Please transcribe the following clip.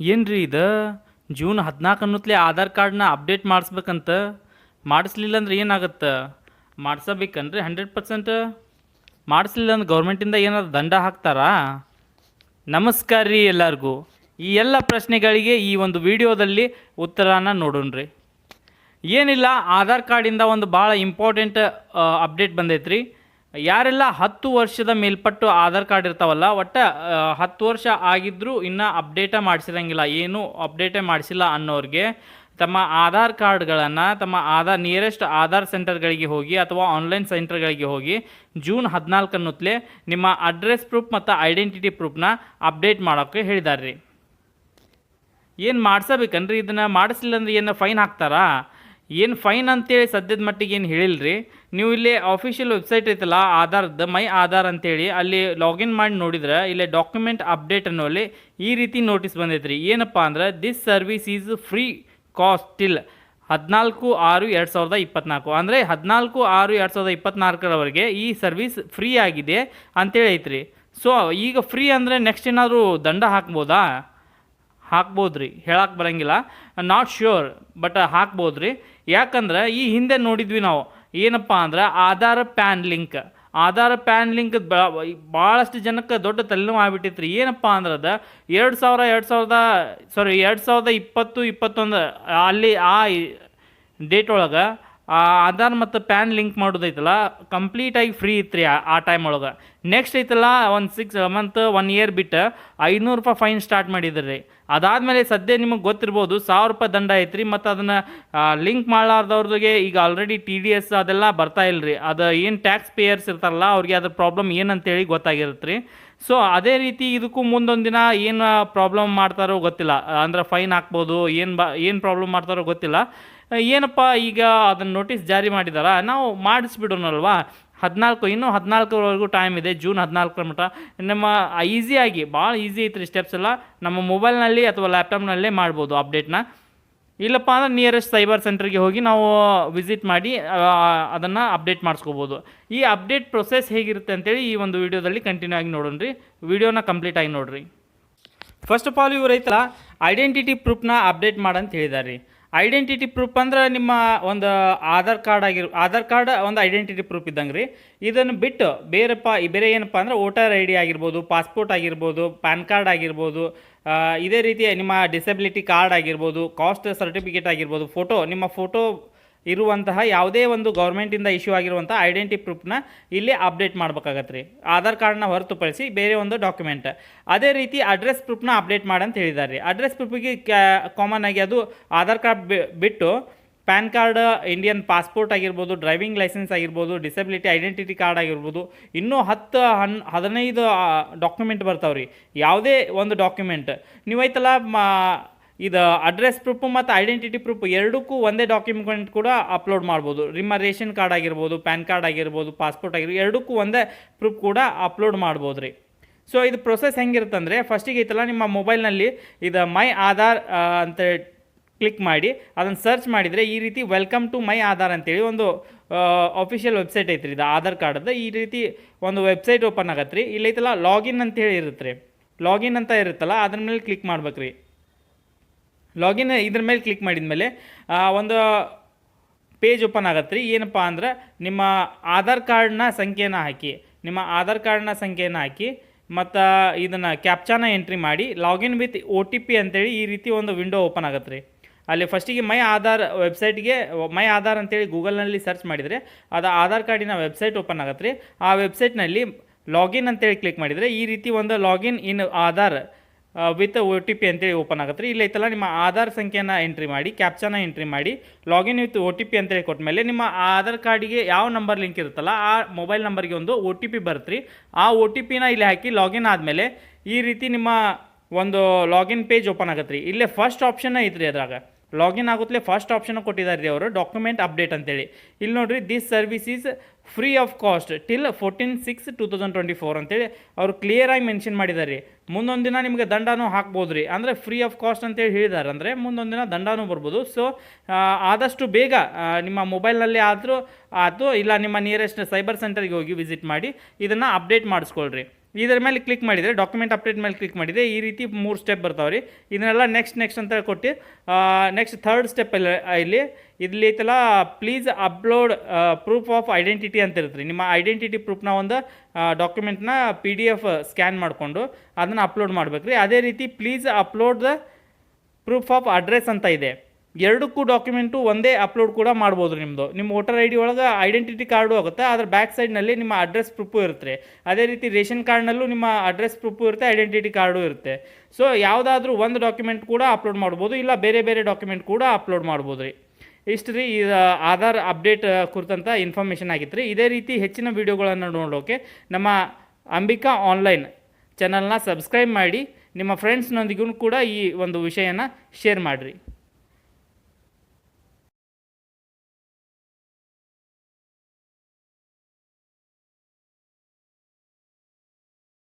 ಏನ್ರಿ ಇದು? ಜೂನ್ ಹದಿನಾಲ್ಕು ಆಧಾರ್ ಕಾರ್ಡ್ನ ಅಪ್ಡೇಟ್ ಮಾಡಿಸ್ಬೇಕಂತ. ಮಾಡಿಸ್ಲಿಲ್ಲ ಅಂದ್ರೆ ಏನಾಗುತ್ತೆ? ಮಾಡಿಸಬೇಕನ್ರಿ ಹಂಡ್ರೆಡ್ ಪರ್ಸೆಂಟ್. ಮಾಡಿಸ್ಲಿಲ್ಲ ಅಂದ್ರೆ ಗೌರ್ಮೆಂಟಿಂದ ಏನಾದ್ರು ದಂಡ ಹಾಕ್ತಾರಾ? ನಮಸ್ಕಾರ ರೀ ಎಲ್ಲರಿಗೂ. ಈ ಎಲ್ಲ ಪ್ರಶ್ನೆಗಳಿಗೆ ಈ ಒಂದು ವಿಡಿಯೋದಲ್ಲಿ ಉತ್ತರನ ನೋಡೋಣ್ರಿ. ಏನಿಲ್ಲ, ಆಧಾರ್ ಕಾರ್ಡಿಂದ ಒಂದು ಭಾಳ ಇಂಪಾರ್ಟೆಂಟ್ ಅಪ್ಡೇಟ್ ಬಂದೈತ್ರಿ. ಯಾರೆಲ್ಲ ಹತ್ತು ವರ್ಷದ ಮೇಲ್ಪಟ್ಟು ಆಧಾರ್ ಕಾರ್ಡ್ ಇರ್ತಾವಲ್ಲ, ಒಟ್ಟು ಹತ್ತು ವರ್ಷ ಆಗಿದ್ದರೂ ಇನ್ನೂ ಅಪ್ಡೇಟ ಮಾಡಿಸಿರಂಗಿಲ್ಲ. ಏನೂ ಅಪ್ಡೇಟೇ ಮಾಡಿಸಿಲ್ಲ ಅನ್ನೋರಿಗೆ ತಮ್ಮ ಆಧಾರ್ ಕಾರ್ಡ್ಗಳನ್ನು, ತಮ್ಮ ಆಧಾರ್ ನಿಯರೆಸ್ಟ್ ಆಧಾರ್ ಸೆಂಟರ್ಗಳಿಗೆ ಹೋಗಿ ಅಥವಾ ಆನ್ಲೈನ್ ಸೆಂಟರ್ಗಳಿಗೆ ಹೋಗಿ ಜೂನ್ ಹದಿನಾಲ್ಕನ್ನುತ್ತಲೇ ನಿಮ್ಮ ಅಡ್ರೆಸ್ ಪ್ರೂಫ್ ಮತ್ತು ಐಡೆಂಟಿಟಿ ಪ್ರೂಫ್ನ ಅಪ್ಡೇಟ್ ಮಾಡೋಕ್ಕೆ ಹೇಳಿದ್ದಾರೆ ರೀ ಏನು ಮಾಡಿಸಬೇಕನ್ರಿ? ಇದನ್ನು ಮಾಡಿಸಿಲ್ಲ ಅಂದ್ರೆ ಏನು ಫೈನ್ ಹಾಕ್ತಾರಾ? ಏನು ಫೈನ್ ಅಂತೇಳಿ ಸದ್ಯದ ಮಟ್ಟಿಗೆ ಏನು ಹೇಳಿಲ್ರಿ? ನೀವು ಇಲ್ಲಿ ಆಫೀಷಿಯಲ್ ವೆಬ್ಸೈಟ್ ಐತಲ್ಲ ಆಧಾರದ ಮೈ ಆಧಾರ್ ಅಂತೇಳಿ, ಅಲ್ಲಿ ಲಾಗಿನ್ ಮಾಡಿ ನೋಡಿದ್ರೆ, ಇಲ್ಲಿ ಡಾಕ್ಯುಮೆಂಟ್ ಅಪ್ಡೇಟ್ ಅನ್ನೋಲ್ಲಿ ಈ ರೀತಿ ನೋಟಿಸ್ ಬಂದೈತ್ರಿ. ಏನಪ್ಪ ಅಂದ್ರೆ this service is free cost till ಹದಿನಾಲ್ಕು ಆರು ಎರಡು ಸಾವಿರದ ಇಪ್ಪತ್ನಾಲ್ಕು. ಅಂದರೆ ಹದಿನಾಲ್ಕು ಆರು ಎರಡು ಸಾವಿರದ ಇಪ್ಪತ್ನಾಲ್ಕರವರೆಗೆ ಈ ಸರ್ವಿಸ್ ಫ್ರೀ ಆಗಿದೆ ಅಂತೇಳಿ ಐತ್ರಿ. ಸೊ ಈಗ ಫ್ರೀ ಅಂದರೆ ನೆಕ್ಸ್ಟ್ ಏನಾದರೂ ದಂಡ ಹಾಕ್ಬೋದಾ? ಹಾಕ್ಬೋದು ರೀ ಹೇಳಕ್ಕೆ ಬರಂಗಿಲ್ಲ. ನಾಟ್ ಶ್ಯೂರ್ ಬಟ್ ಹಾಕ್ಬೋದು ರೀ ಯಾಕಂದ್ರೆ, ಈ ಹಿಂದೆ ನೋಡಿದ್ವಿ ನಾವು ಏನಪ್ಪ ಅಂದ್ರೆ Aadhaar PAN link. Aadhaar PAN link ಭಾಳಷ್ಟು ಜನಕ್ಕೆ ದೊಡ್ಡ ತಲೆನೋವು ಆಗ್ಬಿಟ್ಟಿತ್ತು ರೀ ಏನಪ್ಪ ಅಂದ್ರೆ ಅದು ಎರಡು ಸಾವಿರ, ಎರಡು ಸಾವಿರದ ಸಾರಿ ಎರಡು ಸಾವಿರದ ಇಪ್ಪತ್ತು, ಇಪ್ಪತ್ತೊಂದು, ಅಲ್ಲಿ ಆ ಡೇಟ್ ಒಳಗೆ ಆ ಆಧಾರ್ ಮತ್ತು ಪ್ಯಾನ್ ಲಿಂಕ್ ಮಾಡೋದೈತಲ್ಲ ಕಂಪ್ಲೀಟಾಗಿ ಫ್ರೀ ಇತ್ತು ರೀ ಆ ಟೈಮ್ ಒಳಗೆ. ನೆಕ್ಸ್ಟ್ ಐತಲ್ಲ, ಒಂದು ಸಿಕ್ಸ್ ಮಂತ್ ಒನ್ ಇಯರ್ ಬಿಟ್ಟು ಐನೂರು ರೂಪಾಯಿ ಫೈನ್ ಸ್ಟಾರ್ಟ್ ಮಾಡಿದ್ರಿ. ರೀ ಅದಾದಮೇಲೆ ಸದ್ಯ ನಿಮಗೆ ಗೊತ್ತಿರ್ಬೋದು, ಸಾವಿರ ರೂಪಾಯಿ ದಂಡ ಐತ್ರಿ, ಮತ್ತು ಅದನ್ನು ಲಿಂಕ್ ಮಾಡಲಾರ್ದವ್ರಿಗೆ ಈಗ ಆಲ್ರೆಡಿ ಟಿ ಡಿ ಎಸ್ ಅದೆಲ್ಲ ಬರ್ತಾ ಇಲ್ಲ ರೀ ಅದು ಏನು ಟ್ಯಾಕ್ಸ್ ಪೇಯರ್ಸ್ ಇರ್ತಾರಲ್ಲ, ಅವ್ರಿಗೆ ಅದ್ರ ಪ್ರಾಬ್ಲಮ್ ಏನಂತೇಳಿ ಗೊತ್ತಾಗಿರುತ್ತೆ ರೀ ಸೊ ಅದೇ ರೀತಿ ಇದಕ್ಕೂ ಮುಂದೊಂದು ದಿನ ಏನು ಪ್ರಾಬ್ಲಮ್ ಮಾಡ್ತಾರೋ ಗೊತ್ತಿಲ್ಲ. ಅಂದ್ರೆ ಫೈನ್ ಹಾಕ್ಬೋದು, ಏನು ಬಾ ಏನು ಪ್ರಾಬ್ಲಮ್ ಮಾಡ್ತಾರೋ ಗೊತ್ತಿಲ್ಲ. ಏನಪ್ಪ ಈಗ ಅದನ್ನು ನೋಟಿಸ್ ಜಾರಿ ಮಾಡಿದಾರ? ನಾವು ಮಾಡಿಸ್ಬಿಡೋಣಲ್ವಾ? ಹದಿನಾಲ್ಕು, ಇನ್ನೂ ಹದಿನಾಲ್ಕರವರೆಗೂ ಟೈಮ್ ಇದೆ ಜೂನ್ ಹದಿನಾಲ್ಕರ ಮಟ್ಟ. ನಮ್ಮ ಈಸಿಯಾಗಿ ಭಾಳ ಈಸಿ ಐತ್ರಿ ಸ್ಟೆಪ್ಸ್ ಎಲ್ಲ. ನಮ್ಮ ಮೊಬೈಲ್ನಲ್ಲಿ ಅಥವಾ ಲ್ಯಾಪ್ಟಾಪ್ನಲ್ಲೇ ಮಾಡ್ಬೋದು ಅಪ್ಡೇಟ್ನ ಇಲ್ಲಪ್ಪ ಅಂದ್ರೆ ನಿಯರೆಸ್ಟ್ ಸೈಬರ್ ಸೆಂಟ್ರಿಗೆ ಹೋಗಿ ನಾವು ವಿಸಿಟ್ ಮಾಡಿ ಅದನ್ನು ಅಪ್ಡೇಟ್ ಮಾಡಿಸ್ಕೋಬೋದು. ಈ ಅಪ್ಡೇಟ್ ಪ್ರೊಸೆಸ್ ಹೇಗಿರುತ್ತೆ ಅಂತೇಳಿ ಈ ಒಂದು ವಿಡಿಯೋದಲ್ಲಿ ಕಂಟಿನ್ಯೂ ಆಗಿ ನೋಡೋಣ ರೀ. ವಿಡಿಯೋನ ಕಂಪ್ಲೀಟ್ ಆಗಿ ನೋಡ್ರಿ. ಫಸ್ಟ್ ಆಫ್ ಆಲ್ ಇವ್ರು ಐತಲ್ಲ ಐಡೆಂಟಿಟಿ ಪ್ರೂಫ್ನ ಅಪ್ಡೇಟ್ ಮಾಡಂತ ಹೇಳಿದ್ದಾರೆ ರೀ ಐಡೆಂಟಿಟಿ ಪ್ರೂಫ್ ಅಂದ್ರೆ ನಿಮ್ಮ ಒಂದು ಆಧಾರ್ ಕಾರ್ಡ್ ಆಗಿರ್, ಆಧಾರ್ ಕಾರ್ಡ್ ಒಂದು ಐಡೆಂಟಿಟಿ ಪ್ರೂಫ್ ಇದ್ದಂಗೆ ರೀ. ಇದನ್ನು ಬಿಟ್ಟು ಬೇರೆಪ್ಪ ಬೇರೆ ಏನಪ್ಪ ಅಂದ್ರೆ ವೋಟರ್ ಐ ಡಿ ಆಗಿರ್ಬೋದು ಪಾಸ್ಪೋರ್ಟ್ ಆಗಿರ್ಬೋದು, ಪ್ಯಾನ್ ಕಾರ್ಡ್ ಆಗಿರ್ಬೋದು ಇದೇ ರೀತಿ ನಿಮ್ಮ ಡಿಸಬಿಲಿಟಿ ಕಾರ್ಡ್ ಆಗಿರ್ಬೋದು ಕಾಸ್ಟ್ ಸರ್ಟಿಫಿಕೇಟ್ ಆಗಿರ್ಬೋದು ಫೋಟೋ ನಿಮ್ಮ ಫೋಟೋ ಇರುವಂತಹ ಯಾವುದೇ ಒಂದು ಗೌರ್ಮೆಂಟಿಂದ ಇಶ್ಯೂ ಆಗಿರುವಂಥ ಐಡೆಂಟಿ ಪ್ರೂಫ್ನ ಇಲ್ಲಿ ಅಪ್ಡೇಟ್ ಮಾಡ್ಬೇಕಾಗತ್ತೆ ರೀ ಆಧಾರ್ ಕಾರ್ಡ್ನ ಹೊರತುಪಡಿಸಿ ಬೇರೆ ಒಂದು ಡಾಕ್ಯುಮೆಂಟ್ ಅದೇ ರೀತಿ ಅಡ್ರೆಸ್ ಪ್ರೂಫ್ನ ಅಪ್ಡೇಟ್ ಮಾಡಂತ ಹೇಳಿದ್ದಾರೆ ರೀ ಅಡ್ರೆಸ್ ಪ್ರೂಫಿಗೆ ಕಾಮನ್ ಆಗಿ ಅದು ಆಧಾರ್ ಕಾರ್ಡ್ ಬಿಟ್ಟು ಪ್ಯಾನ್ ಕಾರ್ಡ್ ಇಂಡಿಯನ್ ಪಾಸ್ಪೋರ್ಟ್ ಆಗಿರ್ಬೋದು ಡ್ರೈವಿಂಗ್ ಲೈಸೆನ್ಸ್ ಆಗಿರ್ಬೋದು ಡಿಸಬಿಲಿಟಿ ಐಡೆಂಟಿಟಿ ಕಾರ್ಡ್ ಆಗಿರ್ಬೋದು, ಇನ್ನೂ ಹತ್ತು ಹನ್, ಹದಿನೈದು ಡಾಕ್ಯುಮೆಂಟ್ ಬರ್ತಾವೆ ರೀ ಯಾವುದೇ ಒಂದು ಡಾಕ್ಯುಮೆಂಟ್ ನೀವೈತಲ್ಲ ಮಾ ಇದು ಅಡ್ರೆಸ್ ಪ್ರೂಫ್ ಮತ್ತು ಐಡೆಂಟಿಟಿ ಪ್ರೂಫ್ ಎರಡಕ್ಕೂ ಒಂದೇ ಡಾಕ್ಯುಮೆಂಟ್ ಕೂಡ ಅಪ್ಲೋಡ್ ಮಾಡ್ಬೋದು. ನಿಮ್ಮ ರೇಷನ್ ಕಾರ್ಡ್ ಆಗಿರ್ಬೋದು, ಪ್ಯಾನ್ ಕಾರ್ಡ್ ಆಗಿರ್ಬೋದು ಪಾಸ್ಪೋರ್ಟ್ ಆಗಿರ್ಬೋದು, ಎರಡಕ್ಕೂ ಒಂದೇ ಪ್ರೂಫ್ ಕೂಡ ಅಪ್ಲೋಡ್ ಮಾಡ್ಬೋದು ರೀ ಸೊ ಇದು ಪ್ರೊಸೆಸ್ ಹೆಂಗಿರುತ್ತೆ ಅಂದರೆ ಫಸ್ಟಿಗೆ ಐತಲ್ಲ, ನಿಮ್ಮ ಮೊಬೈಲ್ನಲ್ಲಿ ಇದು ಮೈ ಆಧಾರ್ ಅಂತ ಕ್ಲಿಕ್ ಮಾಡಿ, ಅದನ್ನು ಸರ್ಚ್ ಮಾಡಿದರೆ ಈ ರೀತಿ ವೆಲ್ಕಮ್ ಟು ಮೈ ಆಧಾರ್ ಅಂತೇಳಿ ಒಂದು ಅಫಿಷಿಯಲ್ ವೆಬ್ಸೈಟ್ ಐತ್ರಿ ಇದು, ಆಧಾರ್ ಕಾರ್ಡ್ದು. ಈ ರೀತಿ ಒಂದು ವೆಬ್ಸೈಟ್ ಓಪನ್ ಆಗತ್ತೆ ರೀ ಇಲ್ಲೈತಲ್ಲ ಲಾಗಿನ್ ಅಂತೇಳಿ ಇರುತ್ತೆ ರೀ ಲಾಗಿನ್ ಅಂತ ಇರುತ್ತಲ್ಲ, ಅದ್ರ ಮೇಲೆ ಕ್ಲಿಕ್ ಮಾಡ್ಬೇಕು ರೀ ಲಾಗಿನ್ ಇದ್ರ ಮೇಲೆ ಕ್ಲಿಕ್ ಮಾಡಿದ ಮೇಲೆ ಒಂದು ಪೇಜ್ ಓಪನ್ ಆಗತ್ತೆ ರೀ ಏನಪ್ಪ ಅಂದ್ರೆ, ನಿಮ್ಮ ಆಧಾರ್ ಕಾರ್ಡ್ನ ಸಂಖ್ಯೆನ ಹಾಕಿ, ನಿಮ್ಮ ಆಧಾರ್ ಕಾರ್ಡ್ನ ಸಂಖ್ಯೆನ ಹಾಕಿ, ಮತ್ತು ಇದನ್ನು ಕ್ಯಾಪ್ಚಾನ ಎಂಟ್ರಿ ಮಾಡಿ login with O T P ಅಂತೇಳಿ ಈ ರೀತಿ ಒಂದು ವಿಂಡೋ ಓಪನ್ ಆಗತ್ತೆ ರೀ ಅಲ್ಲಿ ಫಸ್ಟಿಗೆ ಮೈ ಆಧಾರ್ ವೆಬ್ಸೈಟ್ಗೆ ಮೈ ಆಧಾರ್ ಅಂತೇಳಿ ಗೂಗಲ್ನಲ್ಲಿ ಸರ್ಚ್ ಮಾಡಿದರೆ, ಅದು ಆಧಾರ್ ಕಾರ್ಡಿನ ವೆಬ್ಸೈಟ್ ಓಪನ್ ಆಗತ್ತೆ ರೀ ಆ ವೆಬ್ಸೈಟ್ನಲ್ಲಿ ಲಾಗಿನ್ ಅಂತೇಳಿ ಕ್ಲಿಕ್ ಮಾಡಿದರೆ, ಈ ರೀತಿ ಒಂದು login in Aadhaar with O T P ಅಂತೇಳಿ ಓಪನ್ ಆಗುತ್ತೆ ರೀ. ಇಲ್ಲ ಐತಲ್ಲ, ನಿಮ್ಮ ಆಧಾರ್ ಸಂಖ್ಯೆನ ಎಂಟ್ರಿ ಮಾಡಿ ಕ್ಯಾಪ್ಚನ ಎಂಟ್ರಿ ಮಾಡಿ login with O T P ಅಂತೇಳಿ ಕೊಟ್ಟ ಮೇಲೆ ನಿಮ್ಮ ಆಧಾರ್ ಕಾರ್ಡಿಗೆ ಯಾವ ನಂಬರ್ ಲಿಂಕ್ ಇರುತ್ತಲ್ಲ, ಆ ಮೊಬೈಲ್ ನಂಬರ್ಗೆ ಒಂದು ಒ ಟಿ ಪಿ ಬರುತ್ತೆ ಆ ಒ ಟಿ ಪಿನ ಇಲ್ಲಿ ಹಾಕಿ ಲಾಗಿನ್ ಆದಮೇಲೆ ಈ ರೀತಿ ನಿಮ್ಮ ಒಂದು ಲಾಗಿನ್ ಪೇಜ್ ಓಪನ್ ಆಗುತ್ತೆ ರೀ. ಇಲ್ಲೇ ಫಸ್ಟ್ ಆಪ್ಷನ್ನ ಐತ್ರಿ ಅದ್ರಾಗ. ಲಾಗಿನ್ ಆಗುತ್ತಲೇ ಫಸ್ಟ್ ಆಪ್ಷನ್ ಕೊಟ್ಟಿದ್ದಾರೆ ರೀ ಅವರು ಡಾಕ್ಯುಮೆಂಟ್ ಅಪ್ಡೇಟ್ ಅಂತೇಳಿ. ಇಲ್ಲಿ ನೋಡ್ರಿ this service is free of cost till fourteen six two thousand twenty four ಅಂತೇಳಿ ಅವರು ಕ್ಲಿಯರಾಗಿ ಮೆನ್ಷನ್ ಮಾಡಿದ್ದಾರೆ. ಮುಂದೊಂದು ದಿನ ನಿಮಗೆ ದಂಡನೂ ಹಾಕ್ಬೋದು ರೀ ಅಂದರೆ ಫ್ರೀ ಆಫ್ ಕಾಸ್ಟ್ ಅಂತೇಳಿ ಹೇಳಿದ್ದಾರೆ. ಅಂದರೆ ಮುಂದೊಂದು ದಿನ ದಂಡನೂ ಬರ್ಬೋದು. ಸೊ ಆದಷ್ಟು ಬೇಗ ನಿಮ್ಮ ಮೊಬೈಲ್ನಲ್ಲಿ ಆದರೂ ಆಯಿತು ಇಲ್ಲ, ನಿಮ್ಮ ನಿಯರೆಸ್ಟ್ ಸೈಬರ್ ಸೆಂಟರ್ಗೆ ಹೋಗಿ ವಿಸಿಟ್ ಮಾಡಿ, ಇದನ್ನು ಅಪ್ಡೇಟ್ ಮಾಡಿಸ್ಕೊಳ್ರಿ. ಇದರ ಮೇಲೆ ಕ್ಲಿಕ್ ಮಾಡಿದರೆ ಡಾಕ್ಯುಮೆಂಟ್ ಅಪ್ಡೇಟ್ ಮೇಲೆ ಕ್ಲಿಕ್ ಮಾಡಿದರೆ ಈ ರೀತಿ ಮೂರು ಸ್ಟೆಪ್ ಬರ್ತಾವೆ ರೀ. ಇದನ್ನೆಲ್ಲ ನೆಕ್ಸ್ಟ್ ನೆಕ್ಸ್ಟ್ ಅಂತ ಕೊಟ್ಟು ನೆಕ್ಸ್ಟ್ ಥರ್ಡ್ ಸ್ಟೆಪ್ ಅಲ್ಲಿ ಇಲ್ಲಿ ಇಲ್ಲಿ ಐತಲ್ಲ please upload proof of identity ಅಂತ ಇರುತ್ತೆ ನಿಮ್ಮ ಐಡೆಂಟಿಟಿ ಪ್ರೂಫ್ನ ಒಂದು ಡಾಕ್ಯುಮೆಂಟ್ನ ಪಿ ಡಿ ಎಫ್ ಸ್ಕ್ಯಾನ್ ಮಾಡಿಕೊಂಡು ಅದನ್ನು ಅಪ್ಲೋಡ್ ಮಾಡ್ಬೇಕು ರೀ ಅದೇ ರೀತಿ please upload the proof of address ಅಂತ ಇದೆ. ಎರಡಕ್ಕೂ ಡಾಕ್ಯುಮೆಂಟು ಒಂದೇ ಅಪ್ಲೋಡ್ ಕೂಡ ಮಾಡ್ಬೋದು ನಿಮ್ಮದು ನಿಮ್ಮ ವೋಟರ್ ಐ ಡಿ ಒಳಗೆ ಐಡೆಂಟಿಟಿ ಕಾರ್ಡು ಆಗುತ್ತೆ ಅದರ ಬ್ಯಾಕ್ ಸೈಡ್ನಲ್ಲಿ ನಿಮ್ಮ ಅಡ್ರೆಸ್ ಪ್ರೂಫು ಇರುತ್ತೆ. ಅದೇ ರೀತಿ ರೇಷನ್ ಕಾರ್ಡ್ನಲ್ಲೂ ನಿಮ್ಮ ಅಡ್ರೆಸ್ ಪ್ರೂಫು ಇರುತ್ತೆ ಐಡೆಂಟಿಟಿ ಕಾರ್ಡು ಇರುತ್ತೆ. ಸೊ ಯಾವುದಾದ್ರೂ ಒಂದು ಡಾಕ್ಯುಮೆಂಟ್ ಕೂಡ ಅಪ್ಲೋಡ್ ಮಾಡ್ಬೋದು, ಇಲ್ಲ ಬೇರೆ ಬೇರೆ ಡಾಕ್ಯುಮೆಂಟ್ ಕೂಡ ಅಪ್ಲೋಡ್ ಮಾಡ್ಬೋದು ರೀ. ಇಷ್ಟು ರೀ ಇದು ಆಧಾರ್ ಅಪ್ಡೇಟ್ ಕುರಿತಂಥ ಇನ್ಫಾರ್ಮೇಷನ್ ಆಗಿತ್ತು ರೀ. ಇದೇ ರೀತಿ ಹೆಚ್ಚಿನ ವೀಡಿಯೋಗಳನ್ನು ನೋಡೋಕೆ ನಮ್ಮ ಅಂಬಿಕಾ ಆನ್ಲೈನ್ ಚಾನಲ್ನ ಸಬ್ಸ್ಕ್ರೈಬ್ ಮಾಡಿ, ನಿಮ್ಮ ಫ್ರೆಂಡ್ಸ್ನೊಂದಿಗೂ ಕೂಡ ಈ ಒಂದು ವಿಷಯನ ಶೇರ್ ಮಾಡಿರಿ.